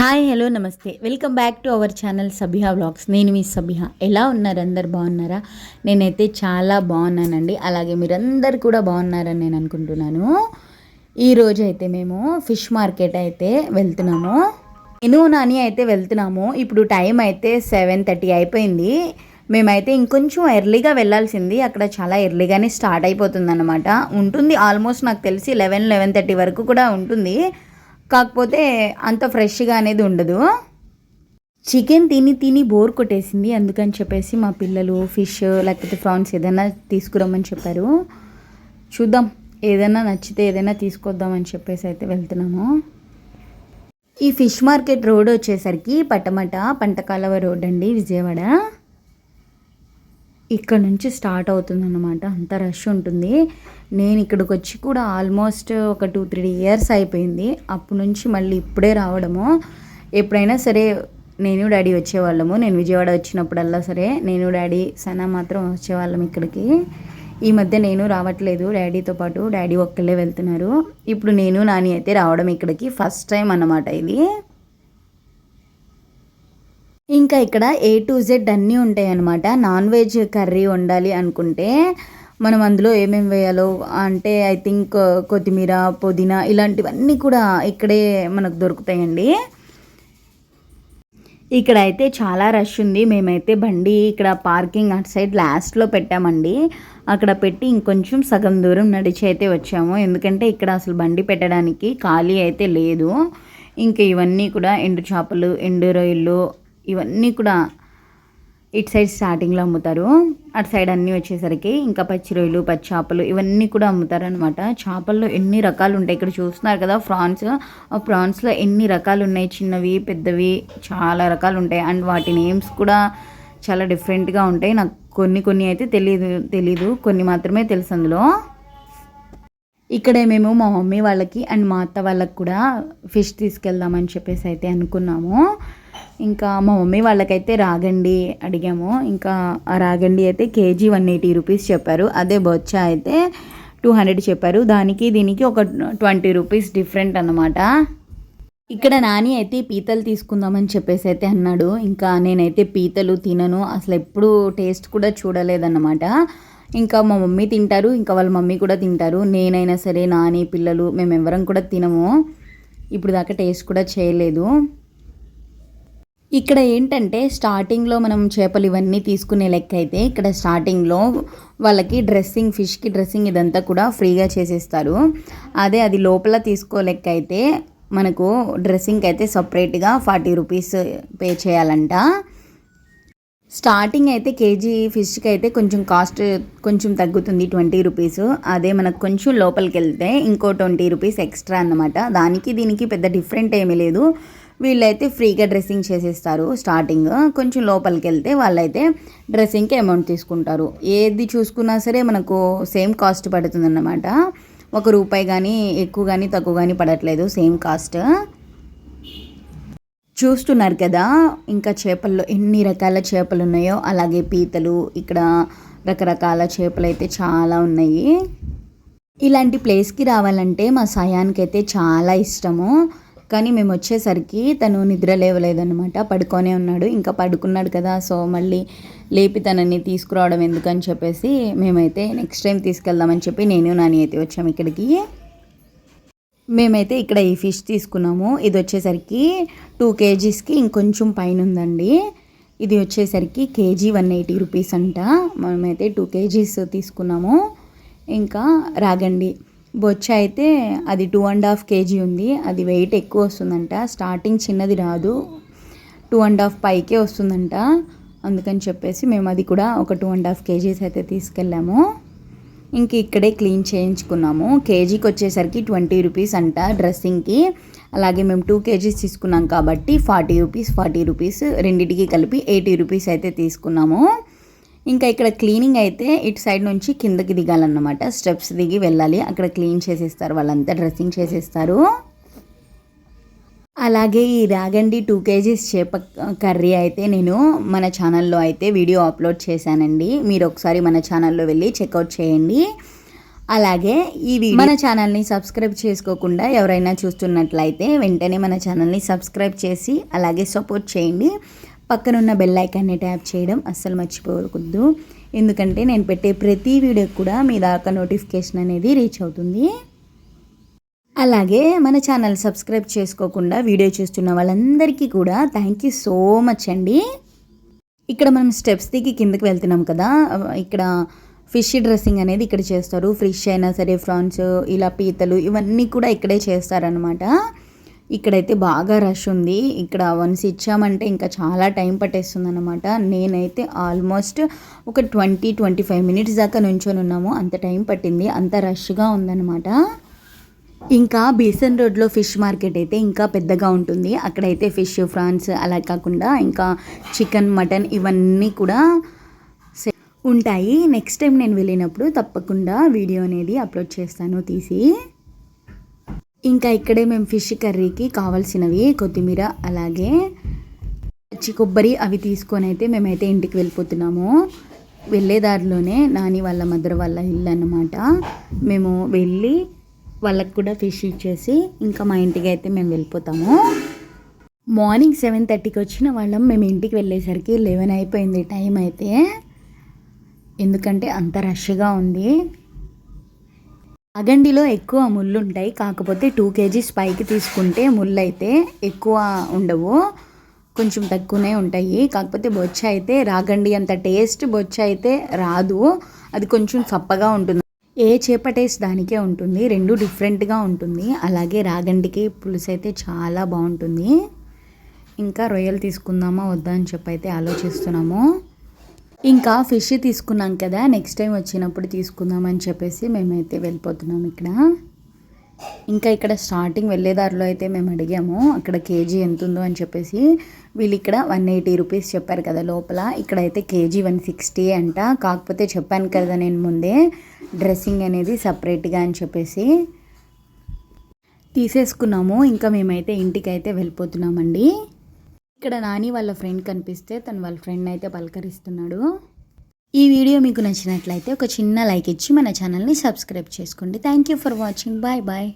Hi hello నమస్తే. Welcome back to our channel Sabiha vlogs. నేను మీ సబిహా. ఎలా ఉన్నారు అందరు? బాగున్నారా? నేనైతే చాలా బాగున్నానండి. అలాగే మీరందరు కూడా బాగున్నారని నేను అనుకుంటున్నాను. ఈరోజు అయితే మేము ఫిష్ మార్కెట్ అయితే వెళ్తున్నాము. నేను నాని అయితే వెళ్తున్నాము. ఇప్పుడు టైం అయితే సెవెన్ థర్టీ అయిపోయింది. మేమైతే ఇంకొంచెం ఎర్లీగా వెళ్ళాల్సింది. అక్కడ చాలా ఎర్లీగానే స్టార్ట్ అయిపోతుంది అనమాట ఉంటుంది. ఆల్మోస్ట్ నాకు తెలిసి లెవెన్ లెవెన్ థర్టీ వరకు కూడా ఉంటుంది. కాకపోతే అంత ఫ్రెష్గా అనేది ఉండదు. చికెన్ తిని తిని బోర్ కొట్టేసింది. అందుకని చెప్పేసి మా పిల్లలు ఫిష్ లేకపోతే ప్రాన్స్ ఏదైనా తీసుకురమ్మని చెప్పారు. చూద్దాం. ఏదైనా నచ్చితే ఏదైనా తీసుకొద్దామని చెప్పేసి అయితే వెళ్తున్నాము. ఈ ఫిష్ మార్కెట్ రోడ్ వచ్చేసరికి పట్టమట పంటకాలవ రోడ్ అండి విజయవాడ. ఇక్కడ నుంచి స్టార్ట్ అవుతుంది అనమాట అంత రష్ ఉంటుంది. నేను ఇక్కడికి వచ్చి కూడా ఆల్మోస్ట్ ఒక టూ త్రీ ఇయర్స్ అయిపోయింది. అప్పటి నుంచి మళ్ళీ ఇప్పుడే రావడము. ఎప్పుడైనా సరే నేను డాడీ వచ్చేవాళ్ళము. నేను విజయవాడ వచ్చినప్పుడల్లా సరే నేను డాడీ సనా మాత్రం వచ్చేవాళ్ళం ఇక్కడికి. ఈ మధ్య నేను రావట్లేదు. డాడీతో పాటు డాడీ ఒక్కళ్ళే వెళ్తున్నారు. ఇప్పుడు నేను నాని అయితే రావడం ఇక్కడికి ఫస్ట్ టైం అన్నమాట ఇది. ఇంకా ఇక్కడ ఏ టు జెడ్ అన్నీ ఉంటాయి అన్నమాట నాన్ వెజ్ కర్రీ వండాలి అనుకుంటే మనం అందులో ఏమేమి వేయాలో అంటే ఐ థింక్ uh, కొత్తిమీర పుదీనా ఇలాంటివన్నీ కూడా ఇక్కడే మనకు దొరుకుతాయండి. ఇక్కడ అయితే చాలా రష్ ఉంది. మేమైతే బండి ఇక్కడ పార్కింగ్ అటు సైడ్ లాస్ట్లో పెట్టామండి. అక్కడ పెట్టి ఇంకొంచెం సగం దూరం నడిచి అయితే వచ్చాము. ఎందుకంటే ఇక్కడ అసలు బండి పెట్టడానికి ఖాళీ అయితే లేదు. ఇంకా ఇవన్నీ కూడా ఎండు చేపలు ఎండు రొయ్యలు ఇవన్నీ కూడా ఇటు సైడ్ స్టార్టింగ్లో అమ్ముతారు. అటు సైడ్ అన్నీ వచ్చేసరికి ఇంకా పచ్చి రొయ్యలు పచ్చి చేపలు ఇవన్నీ కూడా అమ్ముతారు అనమాట చేపల్లో ఎన్ని రకాలు ఉంటాయి? ఇక్కడ చూస్తున్నారు కదా ఫ్రాన్స్. ఆ ప్రాన్స్లో ఎన్ని రకాలు ఉన్నాయి? చిన్నవి పెద్దవి చాలా రకాలు ఉంటాయి. అండ్ వాటి నేమ్స్ కూడా చాలా డిఫరెంట్గా ఉంటాయి. నాకు కొన్ని కొన్ని అయితే తెలియదు తెలీదు. కొన్ని మాత్రమే తెలుసు అందులో. ఇక్కడే మేము మా మమ్మీ వాళ్ళకి అండ్ మా అత్త వాళ్ళకి కూడా ఫిష్ తీసుకెళ్దామని చెప్పేసి అయితే అనుకున్నాము. ఇంకా మా మమ్మీ వాళ్ళకైతే రాగండి అడిగాము. ఇంకా ఆ రాగండి అయితే కేజీ వన్ ఎయిటీ రూపీస్ చెప్పారు. అదే బొచ్చా అయితే టూ హండ్రెడ్ చెప్పారు. దానికి దీనికి ఒక ట్వంటీ రూపీస్ డిఫరెంట్ అన్నమాట. ఇక్కడ నాని అయితే పీతలు తీసుకుందామని చెప్పేసి అయితే అన్నాడు. ఇంకా నేనైతే పీతలు తినను. అసలు ఎప్పుడు టేస్ట్ కూడా చూడలేదన్నమాట. ఇంకా మా మమ్మీ తింటారు. ఇంకా వాళ్ళ మమ్మీ కూడా తింటారు. నేనైనా సరే నాని పిల్లలు మేము ఎవరం కూడా తినము. ఇప్పుడు దాకా టేస్ట్ కూడా చేయలేదు. ఇక్కడ ఏంటంటే స్టార్టింగ్లో మనం చేపలు ఇవన్నీ తీసుకునే లెక్క అయితే ఇక్కడ స్టార్టింగ్లో వాళ్ళకి డ్రెస్సింగ్ ఫిష్కి డ్రెస్సింగ్ ఇదంతా కూడా ఫ్రీగా చేసేస్తారు. అదే అది లోపల తీసుకో లెక్క అయితే మనకు డ్రెస్సింగ్కి అయితే సపరేట్గా ఫార్టీ రూపీస్ పే చేయాలంట. స్టార్టింగ్ అయితే కేజీ ఫిష్కి అయితే కొంచెం కాస్ట్ కొంచెం తగ్గుతుంది ట్వంటీ రూపీస్ అదే మనకు కొంచెం లోపలికి వెళ్తే ఇంకో ట్వంటీ రూపీస్ ఎక్స్ట్రా అన్నమాట. దానికి దీనికి పెద్ద డిఫరెంట్ ఏమీ లేదు. వీళ్ళైతే ఫ్రీగా డ్రెస్సింగ్ చేసేస్తారు స్టార్టింగ్. కొంచెం లోపలికి వెళ్తే వాళ్ళైతే డ్రెస్సింగ్కి అమౌంట్ తీసుకుంటారు. ఏది చూసుకున్నా సరే మనకు సేమ్ కాస్ట్ పడుతుందన్నమాట. ఒక రూపాయి కానీ ఎక్కువ కానీ తక్కువ కానీ పడట్లేదు సేమ్ కాస్ట్. చూస్తున్నారు కదా ఇంకా చేపల్లో ఎన్ని రకాల చేపలు ఉన్నాయో అలాగే పీతలు ఇక్కడ రకరకాల చేపలు అయితే చాలా ఉన్నాయి. ఇలాంటి ప్లేస్కి రావాలంటే మా సయానికి అయితే చాలా ఇష్టము. కానీ మేము వచ్చేసరికి తను నిద్ర లేవలేదనమాట పడుకొనే ఉన్నాడు. ఇంకా పడుకున్నాడు కదా. సో మళ్ళీ లేపి తనని తీసుకురావడం ఎందుకని చెప్పేసి మేమైతే నెక్స్ట్ టైం తీసుకెళ్దామని చెప్పి నేను నాని అయితే వచ్చాము ఇక్కడికి. మేమైతే ఇక్కడ ఈ ఫిష్ తీసుకున్నాము. ఇది వచ్చేసరికి టూ కేజీస్కి ఇంకొంచెం పైన ఉందండి ఇది వచ్చేసరికి కేజీ వన్ ఎయిటీ రూపీస్ అంట. మనమైతే టూ కేజీస్ తీసుకున్నాము. ఇంకా రాగండి. బొచ్చ అయితే అది టూ అండ్ హాఫ్ కేజీ ఉంది. అది వెయిట్ ఎక్కువ వస్తుందంట. స్టార్టింగ్ చిన్నది రాదు. టూ అండ్ హాఫ్ పైకే వస్తుందంట. అందుకని చెప్పేసి మేము అది కూడా ఒక టూ అండ్ హాఫ్ కేజీస్ అయితే తీసుకెళ్ళాము. ఇంక ఇక్కడే క్లీన్ చేయించుకున్నాము. కేజీకి వచ్చేసరికి ట్వంటీ రూపీస్ అంట డ్రెస్సింగ్కి. అలాగే మేము టూ కేజీస్ తీసుకున్నాం కాబట్టి ఫార్టీ రూపీస్ ఫార్టీ రూపీస్ రెండింటికి కలిపి ఎయిటీ రూపీస్ అయితే తీసుకున్నాము. ఇంకా ఇక్కడ క్లీనింగ్ అయితే ఇటు సైడ్ నుంచి కిందకి దిగాలన్నమాట. స్టెప్స్ దిగి వెళ్ళాలి. అక్కడ క్లీన్ చేసేస్తారు. వాళ్ళంతా డ్రెస్సింగ్ చేసేస్తారు. అలాగే ఈ రాగండి టూ కేజీస్ చేప కర్రీ అయితే నేను మన ఛానల్లో అయితే వీడియో అప్లోడ్ చేశానండి. మీరు ఒకసారి మన ఛానల్లో వెళ్ళి చెక్అవుట్ చేయండి. అలాగే ఈ మన ఛానల్ని సబ్స్క్రైబ్ చేసుకోకుండా ఎవరైనా చూస్తున్నట్లయితే వెంటనే మన ఛానల్ని సబ్స్క్రైబ్ చేసి అలాగే సపోర్ట్ చేయండి. పక్కనున్న బెల్ ఐకాన్ని ట్యాప్ చేయడం అస్సలు మర్చిపోకూడదు ఎందుకంటే నేను పెట్టే ప్రతి వీడియోకి కూడా మీ దాకా నోటిఫికేషన్ అనేది రీచ్ అవుతుంది. అలాగే మన ఛానల్ సబ్స్క్రైబ్ చేసుకోకుండా వీడియో చూస్తున్న వాళ్ళందరికీ కూడా థ్యాంక్ యూ సో మచ్ అండి. ఇక్కడ మనం స్టెప్స్ దిగి కిందకి వెళ్తున్నాం కదా. ఇక్కడ ఫిష్ డ్రెస్సింగ్ అనేది ఇక్కడ చేస్తారు. ఫిష్ అయినా సరే ఫ్రాన్స్ ఇలా పీతలు ఇవన్నీ కూడా ఇక్కడే చేస్తారనమాట ఇక్కడైతే బాగా రష్ ఉంది. ఇక్కడ వన్స్ ఇచ్చామంటే ఇంకా చాలా టైం పట్టేస్తుంది అనమాట నేనైతే ఆల్మోస్ట్ ఒక ట్వంటీ ట్వంటీ ఫైవ్ మినిట్స్ దాకా నుంచొని ఉన్నాము. అంత టైం పట్టింది. అంత రష్గా ఉందన్నమాట. ఇంకా బీసన్ రోడ్లో ఫిష్ మార్కెట్ అయితే ఇంకా పెద్దగా ఉంటుంది. అక్కడైతే ఫిష్ ఫ్రాన్స్ అలా కాకుండా ఇంకా చికెన్ మటన్ ఇవన్నీ కూడా ఉంటాయి. నెక్స్ట్ టైం నేను వెళ్ళినప్పుడు తప్పకుండా వీడియో అనేది అప్లోడ్ చేస్తాను. తీసి ఇంకా ఇక్కడే మేము ఫిష్ కర్రీకి కావాల్సినవి కొత్తిమీర అలాగే పచ్చి కొబ్బరి అవి తీసుకొని అయితే మేమైతే ఇంటికి వెళ్ళిపోతున్నాము. వెళ్ళే దారిలోనే నాని వాళ్ళ మదర్ వాళ్ళ ఇల్లు అన్నమాట. మేము వెళ్ళి వాళ్ళకు కూడా ఫిష్ ఇచ్చేసి ఇంకా మా ఇంటికి అయితే మేము వెళ్ళిపోతాము. మార్నింగ్ సెవెన్ థర్టీకి వచ్చిన వాళ్ళం మేము ఇంటికి వెళ్ళేసరికి లెవెన్ అయిపోయింది టైం అయితే. ఎందుకంటే అంత రష్గా ఉంది. అగండిలో ఎక్కువ ముళ్ళు ఉంటాయి కాకపోతే టూ కేజీస్ పైకి తీసుకుంటే ముళ్ళు అయితే ఎక్కువ ఉండవు. కొంచెం తక్కువనే ఉంటాయి. కాకపోతే బొచ్చ అయితే రాగండి అంత టేస్ట్ బొచ్చ అయితే రాదు. అది కొంచెం చప్పగా ఉంటుంది. ఏ చేప టేస్ట్ దానికే ఉంటుంది. రెండు డిఫరెంట్గా ఉంటుంది. అలాగే రాగండికి పులుసు అయితే చాలా బాగుంటుంది. ఇంకా రొయ్యలు తీసుకుందామా? వద్దా? అని చెప్పి అయితే ఆలోచిస్తున్నాము. ఇంకా ఫిష్ తీసుకున్నాం కదా నెక్స్ట్ టైం వచ్చినప్పుడు తీసుకుందామని చెప్పేసి మేమైతే వెళ్ళిపోతున్నాం ఇక్కడ. ఇంకా ఇక్కడ స్టార్టింగ్ వెళ్ళేదారిలో అయితే మేము అడిగాము అక్కడ కేజీ ఎంత ఉందో అని చెప్పేసి. వీళ్ళు ఇక్కడ వన్ ఎయిటీ రూపీస్ చెప్పారు కదా లోపల. ఇక్కడైతే కేజీ వన్ సిక్స్టీ అంట. కాకపోతే చెప్పాను కదా నేను ముందే డ్రెస్సింగ్ అనేది సపరేట్గా అని చెప్పేసి తీసేసుకున్నాము. ఇంకా మేమైతే ఇంటికి అయితే వెళ్ళిపోతున్నామండి. ఇక్కడ నాని వాళ్ళ ఫ్రెండ్ కనిపిస్తే తను వాళ్ళ ఫ్రెండ్ అయితే పలకరిస్తున్నాడు. ఈ వీడియో మీకు నచ్చినట్లయితే ఒక చిన్న లైక్ ఇచ్చి మన ఛానల్ని సబ్స్క్రైబ్ చేసుకోండి. Thank you for watching bye bye